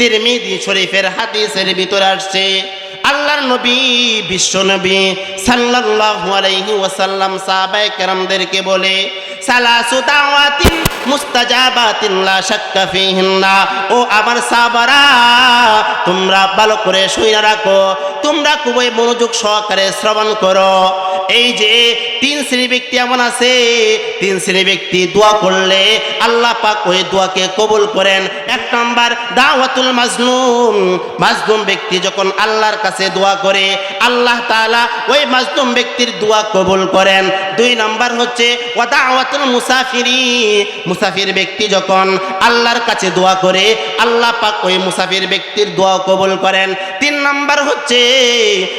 তিরমিজি শরীফের হাদিসের ভিতরে আসছে, আল্লাহর নবী, বিশ্ব নবী সাল্লাল্লাহু আলাইহি ওয়াসাল্লাম সাহাবায়ে কেরামদেরকে বলে, সালাসু দাওয়াতিন মুস্তাজাবাতিন ও আমার সাহাবারা, তোমরা ভালো করে রাখো। তোমরা খুবই মনোযোগ সহকারে শ্রবণ করো। এই যে তিন শ্রেণি ব্যক্তি এমন আছে, তিন শ্রেণি ব্যক্তি দোয়া করলে আল্লাহ পাক ওই দোয়াকে কবুল করেন। এক নম্বর, দাওয়াতুল মাজলুম। মাজলুম ব্যক্তি যখন আল্লাহর কাছে দোয়া করে, আল্লাহ তাআলা ওই মাজলুম ব্যক্তির দোয়া কবুল করেন। দুই নম্বর হচ্ছে, ওয়া দাওয়াতুল মুসাফিরি মুসাফির ব্যক্তি যখন আল্লাহর কাছে দোয়া করে, আল্লাহ পাক ওই মুসাফির ব্যক্তির দোয়া কবুল করেন। তিন নম্বর হচ্ছে,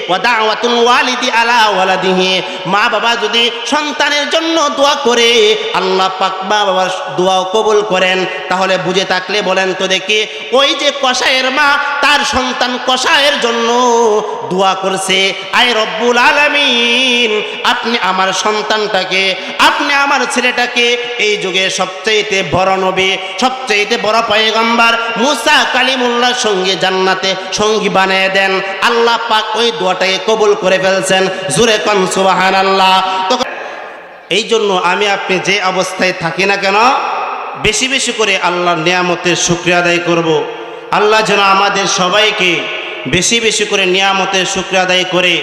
ওয়া দাওয়াতুল ওয়ালিদি আলা ওয়ালাদিহি। মা বাবা যদি সন্তানের জন্য দোয়া করে, আল্লাহ পাক মা বাবার দোয়াও কবুল করেন। তাহলে বুঝে থাকলে বলেন তো দেখি, ওই যে কষায়ের মা, তার সন্তান কষায়ের জন্য দোয়া করছে। আয় রব্বুল আলামিন, আপনি আমার সন্তানটাকে, আপনি আমার ছেলেটাকে এই যুগে সবচাইতে বড় নবী, সবচাইতে বড় পয়গম্বর মুসা কালিমুল্লাহর সঙ্গে জান্নাতে সঙ্গী বানিয়ে দেন। আল্লাহ পাক ওই দোয়াটাকে কবুল করে ফেলছেন। জুরে কন সুবাহান আল্লাহ তো এই জন্য আমি আপনি যে অবস্থায় থাকি না কেন, বেশি বেশি করে আল্লাহর নিয়ামতের শুক্রিয়া আদায় করব। আল্লাহ যেন আমাদের সবাইকে বেশি বেশি করে নিয়ামতের শুক্রিয়া আদায় করে,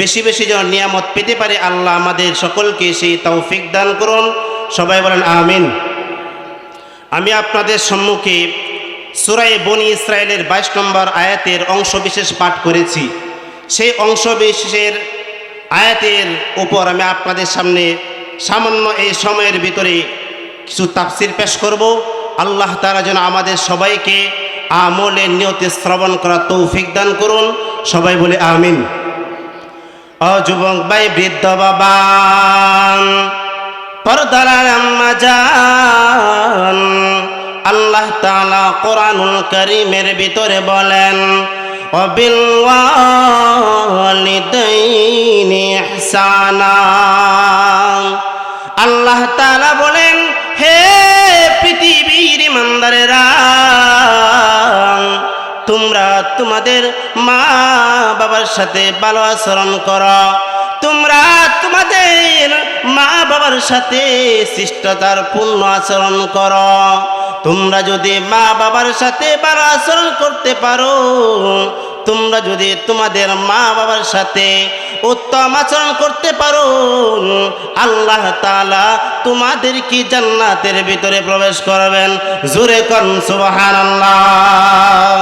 বেশি বেশি যেন নিয়ামত পেতে পারে আল্লাহ আমাদের সকলকে সেই তৌফিক দান করুন। সবাই বলেন, আমিন। আমি আপনাদের সম্মুখে সুরাই বনি ইসরায়েলের বাইশ নম্বর আয়াতের অংশ বিশেষ পাঠ করেছি। সেই অংশ বিশেষের আয়াতের উপর আমি আপনাদের সামনে সামান্য এই সময়ের ভিতরে কিছু তাফসির পেশ করব। আল্লাহ তারা যেন আমাদের সবাইকে আমলের নিয়তে শ্রবণ করা তৌফিক দান করুন। সবাই বলে আমিন। অযুবক যুবক ভাই, বৃদ্ধ বাবা আল্লাহ তাআলা কোরআনুল কারীমের ভিতরে বলেন, অবিল আল্লাহ তাআলা বলেন, হে পৃথিবীর ইমানদারেরা, তোমরা তোমাদের মা বাবার সাথে ভালো আচরণ করো। তোমরা তোমাদের মা বাবার সাথে শিষ্টতার পূর্ণ আচরণ করো। তোমরা যদি মা বাবার সাথে ভালো আচরণ করতে পারো, তোমরা যদি তোমাদের মা বাবার সাথে উত্তম আচরণ করতে পারো, আল্লাহ তাআলা তোমাদের কি জান্নাতের ভিতরে প্রবেশ করবেন? জোরে কন, সুবহানাল্লাহ।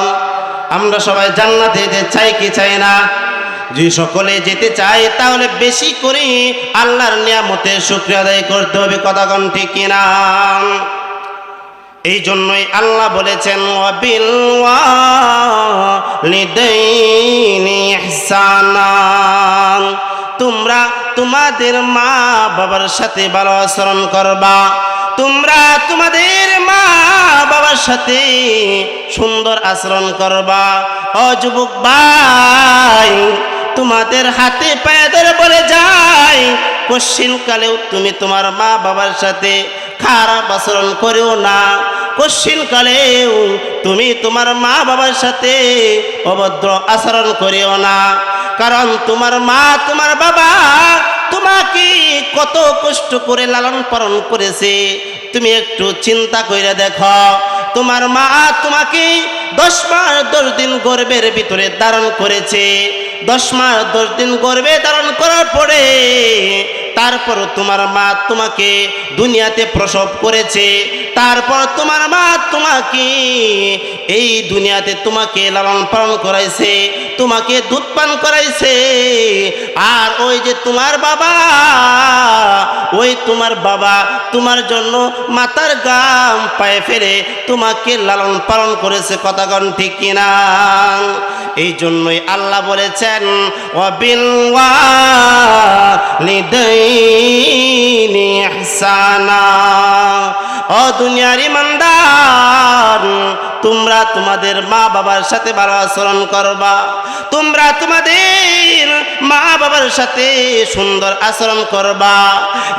আমরা সবাই জান্নাতে চাই কি চাই না? যদি সকলে যেতে চায়, তাহলে বেশি করে আল্লাহর নিয়ামতের শুক্রিয়া আদায় করতে হবে, কথা কন ঠিক কিনা? এই জন্যই আল্লাহ বলেছেন, ওয়াবিল ওয়ালিদাইনি ইহসানা। তোমরা তোমাদের মা বাবার সাথে ভালো আচরণ করবা। তোমরা তোমাদের মা বাবার সাথে সুন্দর আচরণ করবা। অযুবক যুবক ভাই তোমাদের হাতে পায়ে ধরে বলে যাই। কশ্চিন কালেও তুমি তোমার মা বাবার সাথে খারাপ আচরণ করেও না। কশ্চিন কালেও তুমি তোমার মা বাবার সাথে অভদ্র আচরণ করেও না। কারণ তোমার মা, তোমার বাবা তোমাকে কত কষ্ট করে লালন পালন করেছে। তুমি একটু চিন্তা করে দেখো, তোমার মা তোমাকে দশ মাস দশ দিন গর্বের ভিতরে ধারণ করেছে। দশ মাস, দশ দিন গর্বে ধারণ করার পরে তারপর তোমার মা তোমাকে দুনিয়াতে প্রসব করেছে। তারপর তোমার মা তোমাকে এই দুনিয়াতে তোমাকে লালন পালন করাইছে, তোমাকে দুধ পান করাইছে। আর ওই যে তোমার বাবা, ওই তোমার বাবা তোমার জন্য মাতার গাম পায়ে ফেরে তোমাকে লালন পালন করেছে কথাগণ ঠিক কিনা? এই জন্যই আল্লাহ বলেছেন অবিল ইহসানা। ও দুনিয়ার ইমানদার, তোমরা তোমাদের মা বাবার সাথে ভালো আচরণ করবা। তোমরা তোমাদের মা বাবার সাথে সুন্দর আচরণ করবা।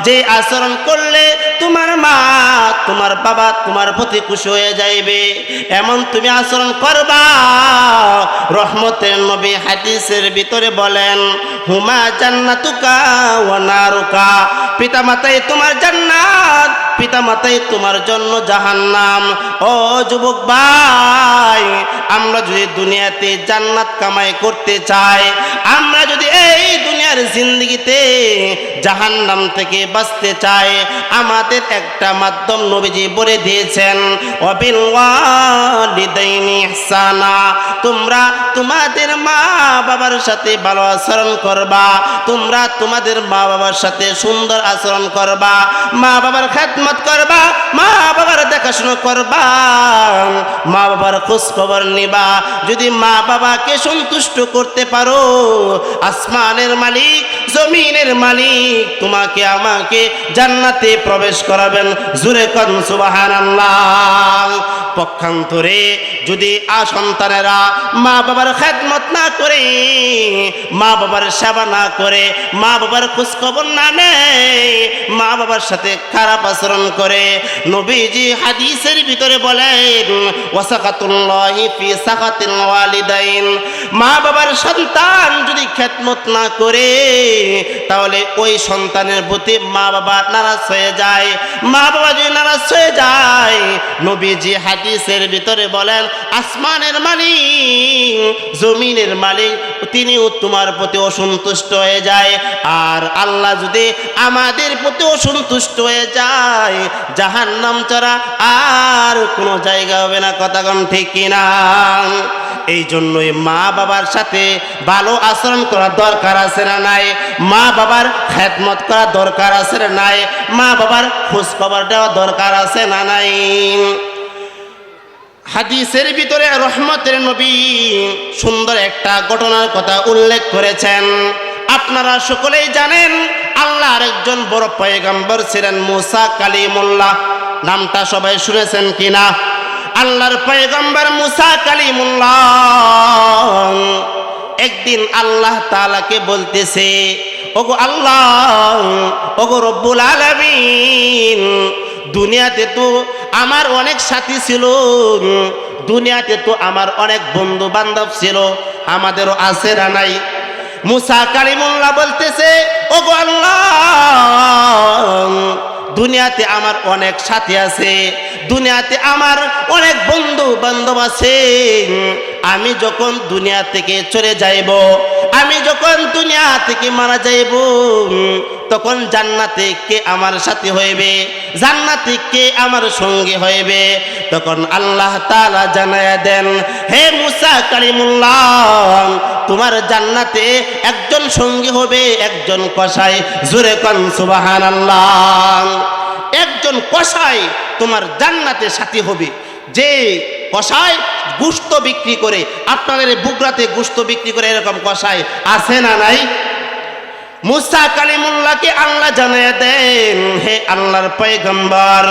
যে আচরণ করলে তোমার মা, তোমার বাবা, তোমার প্রতি খুশি হয়ে যাইবে। এমন তুমি আচরণ করবা, রহমতের নবী হাদিসের ভিতরে বলেন, হুমা জান্নাতুকা ওয়া নারুকা। পিতা মাতাই তোমার জান্নাত পিতা মাতাই তোমার জন্য জাহান্নাম। ও যুবক ভাই, আমরা যদি দুনিয়াতে জান্নাত কামাই করতে চাই, আমরা যদি এই দুনিয়ার জিন্দগিতে জাহান্নাম থেকে বাঁচতে চাই, আমাদের একটা মাধ্যম নবীজি বলে দিয়েছেন, অবিল তোমরা তোমাদের মা বাবার সাথে ভালো আচরণ করবা, তোমরা তোমাদের মা বাবার সাথে সুন্দর আচরণ করবা মা বাবার খেদমত করবা, মা বাবার দেখাশোনা করবা, মা বাবার খোঁজ খবর নিবা। যদি মা বাবাকে সন্তুষ্ট করতে পারো, আসমানের মালিক জমিনের মালিক তোমাকে আমাকে জান্নাতে প্রবেশ করাবেন। জুরে কন সুবহানাল্লাহ। পক্ষান্তরে যদি আ সন্তানেরা মা বাবার খেদমত না করে মা বাবার সেবা না করে মা বাবার খোঁজ খবর না নেয় মা বাবার সাথে খারাপ আচরণ করে, নবীজি হাদিসের ভিতরে বলেন, ওয়াসাকাতুল্লাহি ফি সাকাতিল ওয়ালিদাইন। মা বাবার সন্তান যদি খেদমত না করে, তাহলে ওই সন্তানের প্রতি মা বাবা নারাজ হয়ে যায়। মা বাবা যদি নারাজ হয়ে যায়, নবীজি হাদিসের ভিতরে বলেন, আসমানের মালিক, জমিনের মালিক, তিনিও তোমার প্রতি অসন্তুষ্ট হয়ে যায়। আর আল্লাহ যদি আমাদের প্রতি অসন্তুষ্ট হয়ে যায় জাহান নাম ছাড়া আর কোনো জায়গা হবে না, কথা কন ঠিক কিনা? এই জন্যই মা বাবার সাথে ভালো আচরণ করা দরকার আছে না নাই? মা বাবার খেদমত করা দরকার আছে না নাই? মা বাবার খোঁজ খবর দেওয়া দরকার আছে না নাই? হাদিসের ভিতরে রহমতের নবী সুন্দর একটা ঘটনার কথা উল্লেখ করেছেন। আপনারা সকলেই জানেন, আল্লাহর একজন বড় পয়গম্বর ছিলেন মুসা কালিমুল্লাহ। নামটা সবাই শুনেছেন কিনা? আল্লাহর পয়গম্বর মুসা কালিমুল্লাহ একদিন আল্লাহ তালাকে বলতেছে, ওগো আল্লাহ, ওগো রব্বুল আলামিন, দুনিয়াতে তো আমার অনেক সাথী ছিল, দুনিয়াতে তো আমার অনেক বন্ধু বান্ধব ছিল, আমাদেরও আছে না নাই? মুসা কালিমুল্লাহ বলতেছে, ওগো আল্লাহ, দুনিয়াতে আমার অনেক সাথী আছে দুনিয়াতে আমার অনেক বন্ধু বান্ধব আছে। আমি যখন দুনিয়া থেকে চলে যাইব, আমি যখন দুনিয়া থেকে মারা যাইব, তখন জান্নাতে কে আমার সাথে হইবে? জান্নাতে কে আমার সঙ্গী হইবে? তখন আল্লাহ তাআলা জানায়া দেন, হে মুসা কালিমুল্লাহ, তোমার জান্নাতে একজন সঙ্গী হবে, একজন কসাই। জুরে কন সুবাহান সুবহানাল্লাহ। একজন কসাই তোমার জান্নাতে সাথী হবে। যে কসাই গুস্ত বিক্রি করে, আপনাদের বুগরাতে গুস্ত বিক্রি করে এরকম কসাই আছে না নাই? মুসা কালিমুল্লাহকে আল্লাহ জানিয়ে দেন, হে আল্লাহর পয়গম্বর,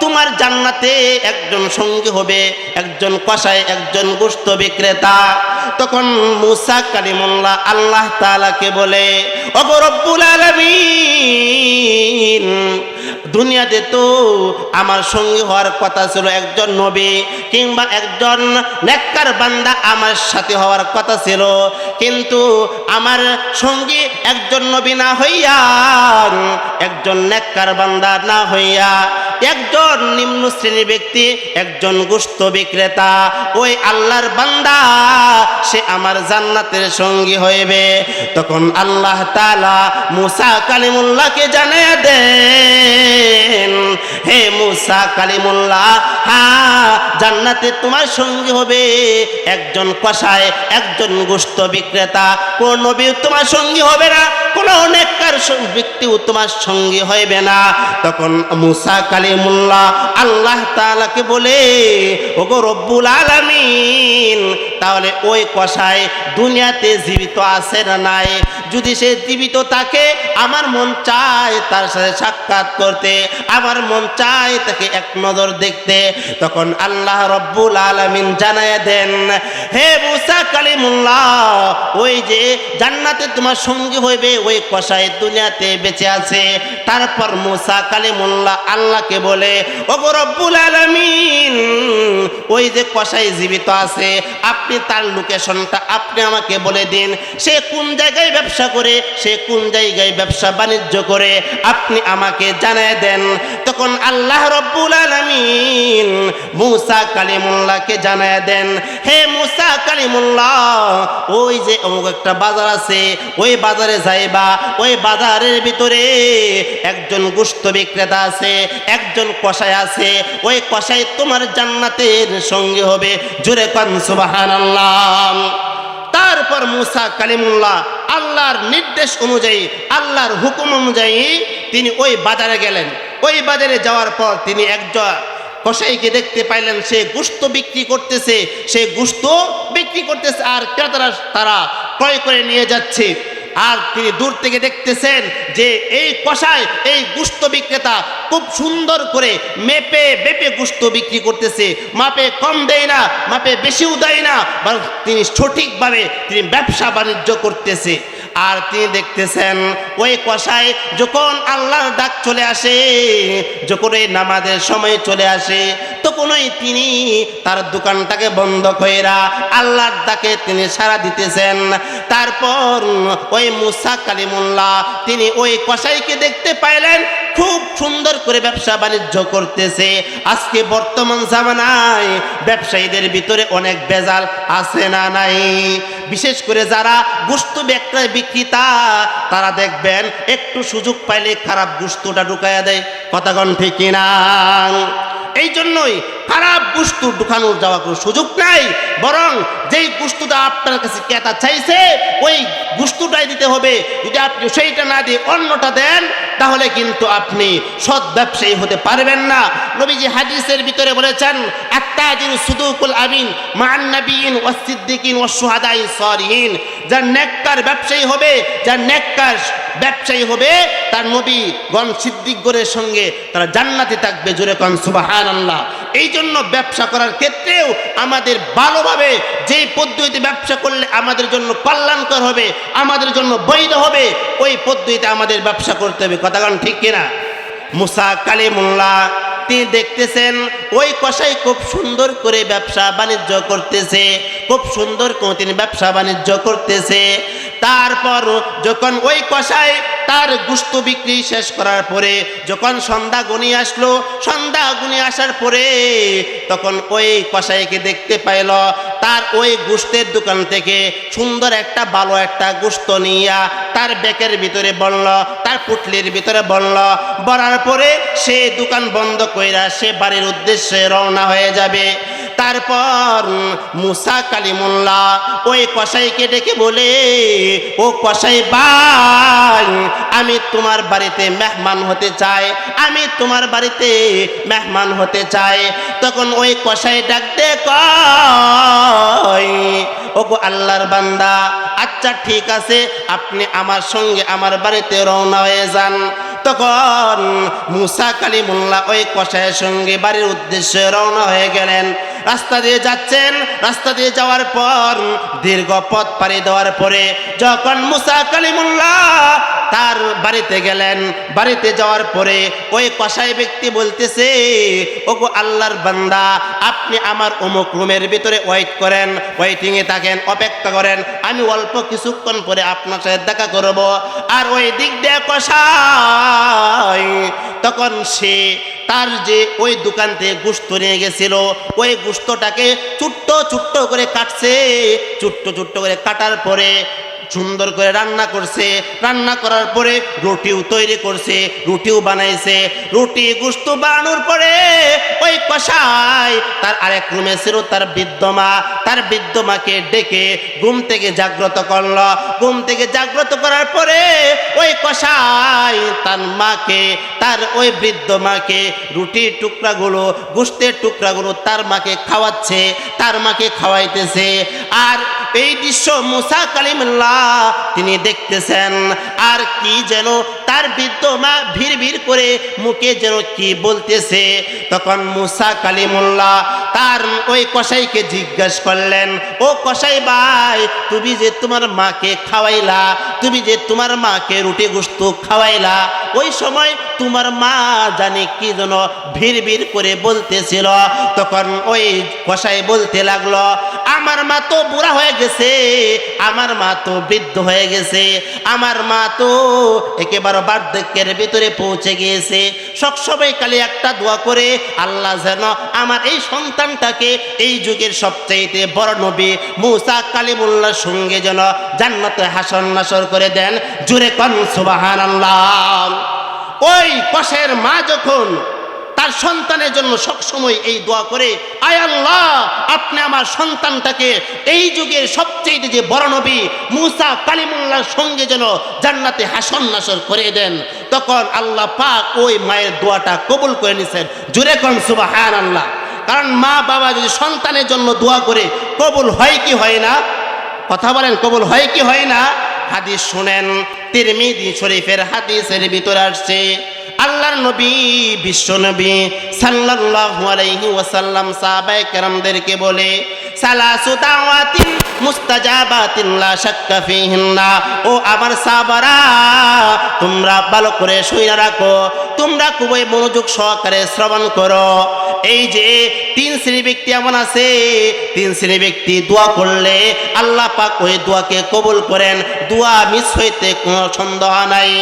তোমার জান্নাতে একজন সঙ্গী হবে, একজন কসাই, একজন গোস্ত বিক্রেতা। তখন মুসা কালিমুল্লাহ আল্লাহ তাআলাকে বলে অগরব্বুল আলামিন দুনিয়াতে তো আমার সঙ্গী হওয়ার কথা ছিল একজন নবী কিংবা একজন নেককার বান্দা আমার সাথে হওয়ার কথা ছিল। কিন্তু আমার সঙ্গী একজন নবী না হইয়া, একজন নেককার বান্দা না হইয়া, একজন নিম্ন শ্রেণির ব্যক্তি, একজন গোস্ত বিক্রেতা, ওই আল্লাহর বান্দা, সে আমার জান্নাতের সঙ্গী হইবে। তখন আল্লাহ তাআলা মুসা কালিমুল্লাহকে জানিয়ে হে মুসা কালিমুল্লাহ হ্যাঁ জান্নাতে তোমার সঙ্গী হবে। একজন কসাই একজন গোস্ত বিক্রেতা। কোন নবী তোমার সঙ্গী হবে না, কোন নেককার স- ব্যক্তিও তোমার সঙ্গী হইবে না। তখন মুসা কালিমুল্লাহ আল্লাহ তাআলাকে বলে, ওগো রব্বুল আলামিন, তাহলে ওই কষায় দুনিয়াতে জীবিত আছে না নাই? যদি সে জীবিত থাকে, আমার মন চায় তার সাথে সাক্ষাৎ করতে, আমার মন চায় তাকে এক নজর দেখতে। তখন আল্লাহ রব্বুল আলমিন জানায় দেন, হে মুসা কালিমুল্লাহ, ওই যে জান্নাতে তোমার সঙ্গী হইবে, ওই কষায় দুনিয়াতে বেঁচে আছে। তারপর মুসা কালিমুল্লাহ আল্লাহকে বলে, ওগো রব্বুল আলমিন, ওই যে কষাই জীবিত আছে, আপনি তার লোকেশনটা আপনি আমাকে বলে দিন। সে কোন জায়গায় ব্যবসা করে, সে কোন জায়গায় ব্যবসা বাণিজ্য করে, আপনি আমাকে জানায় দেন। তখন আল্লাহ রব্বুল আলমিন মুসা কালিমুল্লাহকে জানায় দেন, হে মুসা কালিমুল্লাহ, ওই যে অমুক একটা বাজার আছে, ওই বাজারে যাইবা, ওই বাজারের ভিতরে একজন গুস্ত বিক্রেতা আছে, একজন কষাই আছে, ওই কষাই তোমার জান্নাতের সঙ্গে হবে। জোরে কান সুবাহান তারপর মুসা কালিমুল্লাহ আল্লাহর নির্দেশ অনুযায়ী, আল্লাহর হুকুম অনুযায়ী তিনি ওই বাজারে গেলেন। ওই বাজারে যাওয়ার পর তিনি একজন কসাইকে দেখতে পাইলেন, সে গুস্ত বিক্রি করতেছে, সে গুস্ত বিক্রি করতেছে আর ক্রেতারা তারা ক্রয় করে নিয়ে যাচ্ছে। আর তিনি দূর থেকে দেখতেছেন যে এই কষায় এই গুস্ত বিক্রেতা খুব সুন্দর করে মেপে বেপে গুস্ত বিক্রি করতেছে। মাপে কম দেয় না, মাপে বেশিও দেয় না, বরং তিনি সঠিকভাবে তিনি ব্যবসা বাণিজ্য করতেছে। আর তিনি দেখতেছেন? ওই কষায় যখন আল্লাহর ডাক চলে আসে, যখন এই নামাজের সময় চলে আসে, তখনই তিনি তার দোকানটাকে বন্ধ কইরা আল্লাহর ডাকে তিনি সাড়া দিতেছেন। তারপর ওই মুসা কালিমুল্লাহ তিনি ওই কসাইকে দেখতে পাইলেন, খুব সুন্দর করে ব্যবসা বাণিজ্য করতেছে। আজকে বর্তমান জামানায় ব্যবসায়ীদের ভিতরে অনেক বেজাল আছে না নাই? বিশেষ করে যারা গুস্ত বিক্রয় বিক্রেতা, তারা দেখবেন একটু সুযোগ পাইলে খারাপ গুস্তটা ঢুকাইয়া দেয়। কথাগণ ঠিক কিনা? এই জন্যই খারাপ গুস্তু ঢুকানোর যাওয়া কোনো সুযোগ নাই। বরং যেই বস্তুটা আপনার কাছে ক্রেতা চাইছে, ওই বস্তুটাই দিতে হবে। যদি আপনি সেইটা না দিয়ে অন্যটা দেন, তাহলে কিন্তু আপনি সৎ ব্যবসায়ী হতে পারবেন না। নবীজি হাদিসের ভিতরে বলেছেন আত্মাজির সুদুকুল আমিন মান নবীন ও সিদ্দিকিন ও সুহাদাই সরহীন যার নেককার ব্যবসায়ী হবে, যার নেককার ব্যবসায়ী হবে, তার নবী গণ সিদ্দিকগণের সঙ্গে তারা জান্নাতে থাকবে, জোরে কন সুবাহান আল্লাহ এই জন্য ব্যবসা করার ক্ষেত্রেও আমাদের ভালোভাবে যেই পদ্ধতিতে ব্যবসা করলে আমাদের জন্য কল্যাণকর হবে, আমাদের জন্য বৈধ হবে, ওই পদ্ধতিতে আমাদের ব্যবসা করতে হবে। কথা কারণ ঠিক কিনা? মুসা কালিমুল্লাহ, তিনি দেখতেছেন ওই কষাই খুব সুন্দর করে ব্যবসা বাণিজ্য করতেছে, খুব সুন্দর করে তিনি ব্যবসা বাণিজ্য করতেছে। তারপর যখন ওই কষাই তার গুস্ত বিক্রি শেষ করার পরে, যখন সন্ধ্যা গনি আসলো, সন্ধ্যা গুনি আসার পরে তখন ওই কষাইকে দেখতে পাইল, তার ওই গুস্তের দোকান থেকে সুন্দর একটা ভালো একটা গুস্ত নিয়া তার ব্যাগের ভিতরে বলল তার পুটলির ভিতরে বলল বলার পরে সে দোকান বন্ধ কইরা সে বাড়ির উদ্দেশ্যে রওনা হয়ে যাবে। তারপর মুসা কালিমুল্লাহ ওই কসাইকে ডেকে বলে, ও কসাই ভাই, আমি তোমার বাড়িতে মেহমান হতে চাই, আমি তোমার বাড়িতে মেহমান হতে চাই। তখন ওই কসাই ডাকতে কয় ও গো আল্লাহর বান্দা আচ্ছা ঠিক আছে, আপনি আমার সঙ্গে আমার বাড়িতে রওনা হয়ে যান। তখন মুসা কালিমুল্লাহ ওই কষায়ের সঙ্গে বাড়ির উদ্দেশ্যে রওনা হয়ে গেলেন। রাস্তা দিয়ে যাচ্ছেন, রাস্তা দিয়ে যাওয়ার পর দীর্ঘ পথ পাড়ি দেওয়ার পরে যখন মুসা কালিমুল্লাহ তার বাড়িতে গেলেন। বাড়িতে যাওয়ার পরে ওই কষাই ব্যক্তি বলতেছে, ওগো আল্লাহর বান্দা, আপনি আমার অমুক রুমের ভিতরে ওয়েট করেন ওয়েটিংয়ে থাকেন, অপেক্ষা করেন, আমি অল্প কিছুক্ষণ পরে আপনার সাথে দেখা করব। আর ওই দিক দিয়ে কষাই তখন সে তার যে ওই দোকান থেকে গুস্ত নিয়ে গেছিল, ওই গুস্তটাকে চুট্ট চুট্ট করে কাটছে। চুট্ট চুট্ট করে কাটার পরে সুন্দর করে রান্না করছে। রান্না করার পরে রুটিও তৈরি করছে, রুটিও বানাইছে। রুটি গুস্ত বানানোর পরে ওই কষাই তার আরেক রুমে ছিল তার বৃদ্ধ মা। তার বৃদ্ধ মাকে ডেকে ঘুম থেকে জাগ্রত করল। ঘুম থেকে জাগ্রত করার পরে ওই কষাই তার মাকে, তার ওই বৃদ্ধ মাকে রুটির টুকরাগুলো, গুস্তের টুকরাগুলো তার মাকে খাওয়াচ্ছে, তার মাকে খাওয়াইতেছে। আর এই দৃশ্য মুসা কালিমুল্লাহ তিনি দেখতেছেন। আর কি যেন তার বৃদ্ধ মা ভিড় ভিড় করে মুখে যেন কি বলতেছে। তখন মুসা কালিমুল্লাহ তার ওই কসাইকে জিজ্ঞেস করলেন, ও কসাই ভাই, তুমি যে তোমার মাকে খাওয়াইলা, তুমি যে তোমার মাকে রুটি গুস্ত খাওয়াইলা, ওই সময় তোমার মা জানে কি যেন ভিড় ভিড় করে বলতেছিল। তখন ওই কসাই বলতে লাগল আমার মা তো বুড়া হয়ে গেছে, আমার মা তো বৃদ্ধ হয়ে গেছে, আমার মা তো একেবারে বার্ধক্যের ভিতরে পৌঁছে গিয়েছে। সবসময় খালি একটা দোয়া করে, আল্লাহ যেন আমার এই সন্তানটাকে এই যুগের সবচাইতে বড় নবী মুসা কালিমুল্লার সঙ্গে যেন জান্নাতে হাসন নাসর করে দেন। জুরে কন সুবাহান আল্লাহ ওই কষের মা যখন তার সন্তানের জন্য সবসময় এই দোয়া করে, আয় আল্লাহ, আপনি আমার সন্তানটাকে এই যুগের সবচেয়ে যে বড় নবী মুসা কালিমুল্লার সঙ্গে যেন জান্নাতে হাসন নাসর করে দেন। তখন আল্লাহ পাক ওই মায়ের দোয়াটা কবুল করে নিছেন। জুরে কন সুবাহান আল্লাহ কারণ মা বাবা যদি সন্তানের জন্য দোয়া করে, কবুল হয় কি হয় না? কথা বলেন, কবুল হয় কি হয় না? হাদিস শুনেন, তিরমিজি শরীফের হাদিসের ভিতরে আসছে। আল্লাহর নবী বিশ্ব নবী সাল্লাল্লাহু আলাইহি ওয়াসাল্লাম সাহাবায়ে কেরামদেরকে বলে সালাসু দাওয়াতিন মুস্তাজাবাতিন লা শাক্কা ফিহিন্না। ও আমার সাহাবারা, তোমরা ভালো করে শুনে রাখো। তোমরা খুবই মনোযোগ সহকারে শ্রবণ করো। এই যে তিন শ্রেণি ব্যক্তি এমন আছে, তিন শ্রেণি ব্যক্তি দোয়া করলে আল্লাহ পাক ওই দোয়াকে কবুল করেন। দোয়া মিস হইতে কোনো সন্দেহ নাই।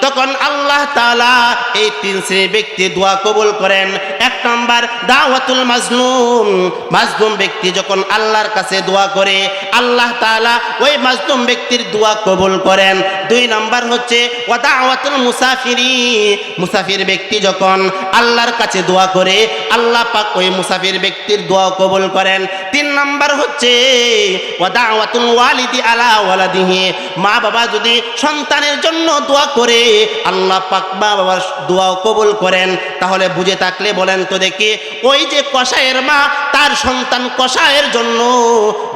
তখন আল্লাহ তাআলা এই তিন শ্রেণির ব্যক্তি দোয়া কবুল করেন। এক নম্বর দাওয়াতুল মাজলুম। মাজলুম ব্যক্তি যখন আল্লাহর কাছে দোয়া করে আল্লাহ তাআলা ওই মাজলুম ব্যক্তির দোয়া কবুল করেন। দুই নম্বর হচ্ছে, ওয়া দাওয়াতুল মুসাফিরি। মুসাফির ব্যক্তি যখন আল্লাহর কাছে দোয়া করে, আল্লাহ পাক ওই মুসাফির ব্যক্তির দোয়া কবুল করেন। তিন নম্বর হচ্ছে ওয়ালিদি আলা মা বাবা যদি সন্তানের জন্য দোয়া করে, আল্লাহ পাক মা বাবার দোয়াও কবুল করেন। তাহলে বুঝে থাকলে বলেন তো দেখি, ওই যে কষায়ের মা, তার সন্তান কষায়ের জন্য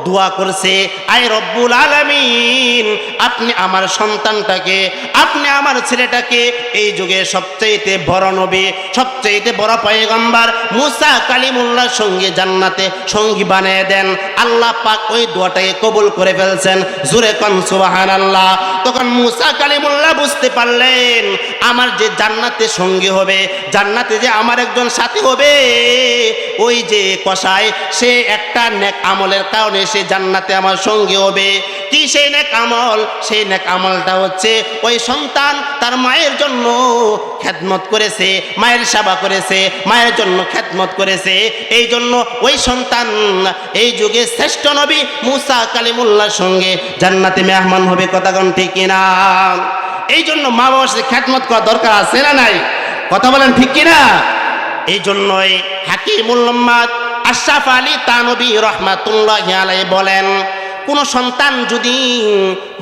দোয়া করছে, আয় রব্বুল আলামিন, আপনি আমার সন্তানটাকে, আপনি আমার ছেলেটাকে এই যুগে সবচাইতে বড় নবী, সবচাইতে বড় পয়গম্বর মুসা কালিমুল্লাহর সঙ্গে জান্নাতে সঙ্গী বানিয়ে দেন। আল্লাহ পাক ওই দোয়াটাকে কবুল করে ফেলছেন। জুরে কন সুবাহান আল্লাহ তখন মুসা কালিমুল্লাহ বুঝতে পারলেন, আমার যে জান্নাতে সঙ্গী হবে, জান্নাতে যে আমার একজন সাথী হবে, ওই যে কষায় সে একটা নেক আমলের কারণে সে জান্নাতে আমার সঙ্গী হবে। কি সেই নেক আমল? সেই নেক আমলটা হচ্ছে ওই সন্তান তার মায়ের জন্য খেদমত করেছে, মায়ের সেবা করেছে, মায়ের জন্য খেদমত করেছে। এই জন্য ওই সন্তান এই যুগে শ্রেষ্ঠ নবী মুসা কালিমুল্লার সঙ্গে জান্নাতে মেহমান হবে কথাগণ ঠিক কিনা? এই জন্য মা বাবার সাথে খ্যাতমত করা দরকার আছে না নাই? কথা বলেন ঠিক কিনা? এই জন্যই হাকিমুল উম্মাদ আশরাফ আলী তানবী রহমাতুল্লাহ আলাই বলেন, কোন সন্তান যদি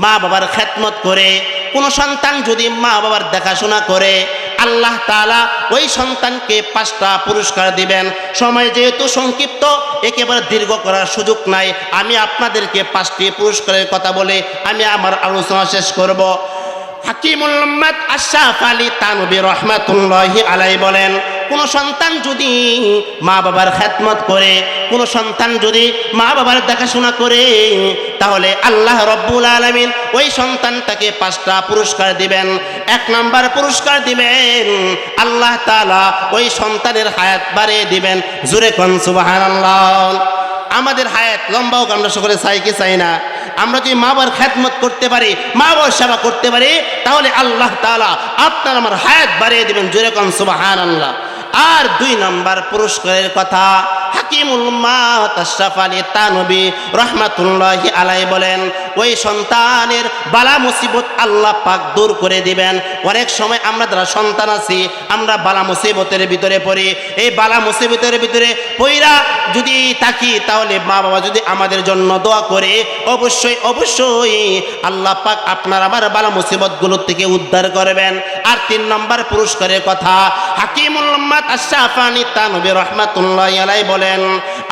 মা বাবার খেদমত করে, কোন সন্তান যদি মা বাবার দেখাশোনা করে, আল্লাহ তাআলা ওই সন্তানকে পাঁচটা পুরস্কার দিবেন। সময় যেহেতু সংক্ষিপ্ত, একেবারে দীর্ঘ করার সুযোগ নাই। আমি আপনাদেরকে পাঁচটি পুরস্কারের কথা বলে আমি আমার আলোচনা শেষ করব। হাকিমুল উম্মাদ আশরাফ আলী তানবী রহমাতুল্লাহি আলাই বলেন কোন সন্তান যদি মা বাবার খেদমত করে, কোন সন্তান যদি মা বাবার দেখাশোনা করে, তাহলে আল্লাহ রব্বুল আলমিন ওই সন্তানটাকে পাঁচটা পুরস্কার দিবেন। এক নাম্বার পুরস্কার দিবেন, আল্লাহ তালা ওই সন্তানের হায়াত বাড়িয়ে দিবেন। জুরে কন সুবাহান আমাদের হায়াত লম্বা হোক আমরা সকলে চাই কি চাই না? আমরা যদি মা বাবার খ্যাতমত করতে পারি, মা বাবার সেবা করতে পারি? তাহলে আল্লাহ তাআলা আপনার আমার হায়াত বাড়িয়ে দেবেন। জোরে কন সুবাহান আল্লাহ আর দুই নম্বর পুরস্কারের কথা হাকিমুল মা আশরাফ আলী তানবী রহমাতুল্লাহি আলাই বলেন ওই সন্তানের বালা মুসিবত আল্লাহ পাক দূর করে দিবেন। অনেক সময় আমরা যারা সন্তান আছি, আমরা বালা মুসিবতের ভিতরে পড়ি। এই বালা মুসিবতের ভিতরে পইরা যদি থাকি, তাহলে মা বাবা যদি আমাদের জন্য দোয়া করে, অবশ্যই অবশ্যই আল্লাহ পাক আপনার আমার বালা মুসিবতগুলোর থেকে উদ্ধার করবেন। আর তিন নম্বর পুরস্কারের কথা, হাকিমুল আশরাফানি তানবী রহমাতুল্লাহ আলাই বলেন,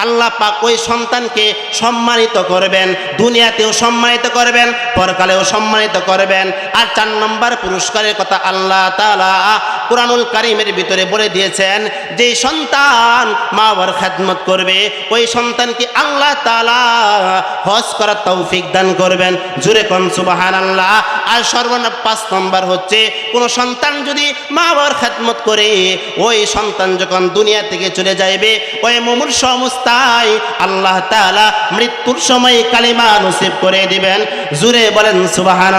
আল্লাহ পাক ওই সন্তানকে সম্মানিত করবেন, দুনিয়াতেও সম্মানিত করবেন, পরকালেও সম্মানিত করবেন। আর চার নম্বর পুরস্কারের কথা আল্লাহ তাআলা কোরআনুল কারিমের ভিতরে বলে দিয়েছেন যে সন্তান মা বাবার খেদমত করবে, ওই সন্তানকে আল্লাহ তাআলা হজ করার তৌফিক দান করবেন। জুরে কন সুবাহান আল্লাহ আর সর্বনা পাঁচ নম্বর হচ্ছে, কোনো সন্তান যদি মা বাবার খেদমত করে, ওই সন্তান যখন দুনিয়া থেকে চলে যাইবে, ওই মুমূর সমস্তায় আল্লাহ তালা মৃত্যুর সময় কালিমা নসিব করে দিবেন জুরে বলেন সুবাহান